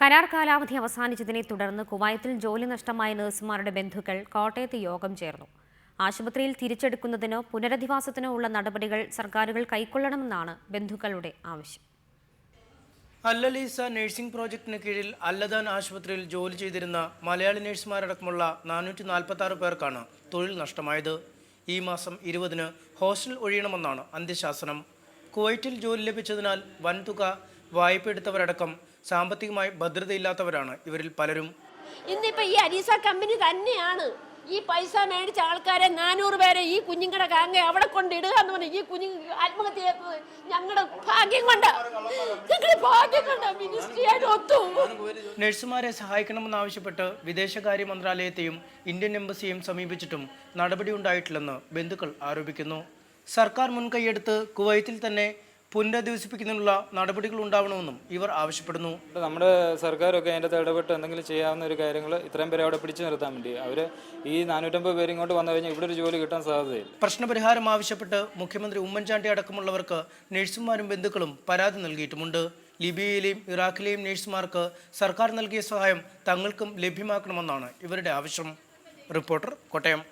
കരാർ കാലാവധി അവസാനിച്ചതിനെ തുടർന്ന് കുവൈത്തിൽ ജോലി നഷ്ടമായ നഴ്സുമാരുടെ ബന്ധുക്കൾ കോട്ടയത്ത് യോഗം ചേർന്നു. ആശുപത്രിയിൽ തിരിച്ചെടുക്കുന്നതിനോ പുനരധിവാസത്തിനോ ഉള്ള നടപടികൾ സർക്കാരുകൾ കൈക്കൊള്ളണമെന്നാണ് ബന്ധുക്കളുടെ ആവശ്യം. അല്ലലീസ നഴ്സിംഗ് പ്രോജക്ടിന് കീഴിൽ അല്ലദാൻ ആശുപത്രിയിൽ ജോലി ചെയ്തിരുന്ന മലയാളി നഴ്സുമാരടക്കമുള്ള നാനൂറ്റി നാൽപ്പത്തി ആറ് പേർക്കാണ് തൊഴിൽ നഷ്ടമായത്. ഈ മാസം ഇരുപതിന് ഹോസ്റ്റൽ ഒഴിയണമെന്നാണ് അന്ത്യശാസനം. കുവൈറ്റിൽ ജോലി ലഭിച്ചതിനാൽ വൻതുക വായ്പ എടുത്തവരടക്കം സാമ്പത്തികമായി ഭദ്രതയില്ലാത്തവരാണ് ഇവരിൽ പലരും. ഇന്നിപ്പോ ഈ അരീസ കമ്പനി തന്നെയാണ്. ഈ പൈസ മേടിച്ച ആൾക്കാരെ നാനൂറ് പേരെ ഈ കുഞ്ഞുങ്ങളുടെ കാങ്ങ അവിടെ കൊണ്ടിടുക എന്ന് പറഞ്ഞു ഈ കുഞ്ഞു ആത്മഹത്യ ഞങ്ങളുടെ ഭാഗ്യം കൊണ്ട്. ഞങ്ങളുടെ ഭാഗ്യം കൊണ്ട് മിനിസ്ട്രിയായിട്ട് ഒത്തു. നഴ്സുമാരെ സഹായിക്കണമെന്നാവശ്യപ്പെട്ട് വിദേശകാര്യ മന്ത്രാലയത്തെയും ഇന്ത്യൻ എംബസിയെയും സമീപിച്ചിട്ടും നടപടി ഉണ്ടായിട്ടില്ലെന്ന് ബന്ധുക്കൾ ആരോപിക്കുന്നു. സർക്കാർ മുൻകൈയെടുത്ത് കുവൈത്തിൽ തന്നെ പുനരധിവസിപ്പിക്കുന്നതിനുള്ള നടപടികൾ ഉണ്ടാവണമെന്നും ഇവർ ആവശ്യപ്പെടുന്നു. നമ്മുടെ സർക്കാരൊക്കെ അതിന്റെ ഇടപെട്ട് എന്തെങ്കിലും ചെയ്യാവുന്ന ഒരു കാര്യങ്ങൾ ഇത്രയും പേരെ അവിടെ പിടിച്ചു നിർത്താൻ വേണ്ടി. അവർ ഈ നാനൂറ്റമ്പത് പേര് ഇങ്ങോട്ട് വന്നു കഴിഞ്ഞാൽ ഇവിടെ ഒരു ജോലി കിട്ടാൻ സാധ്യതയില്ല. പ്രശ്നപരിഹാരം ആവശ്യപ്പെട്ട് മുഖ്യമന്ത്രി ഉമ്മൻചാണ്ടി അടക്കമുള്ളവർക്ക് നഴ്സുമാരും ബന്ധുക്കളും പരാതി നൽകിയിട്ടുമുണ്ട്. ലിബിയയിലെയും ഇറാഖിലെയും നഴ്സുമാർക്ക് സർക്കാർ നൽകിയ സഹായം തങ്ങൾക്കും ലഭ്യമാക്കണമെന്നാണ് ഇവരുടെ ആവശ്യം. റിപ്പോർട്ടർ കോട്ടയം.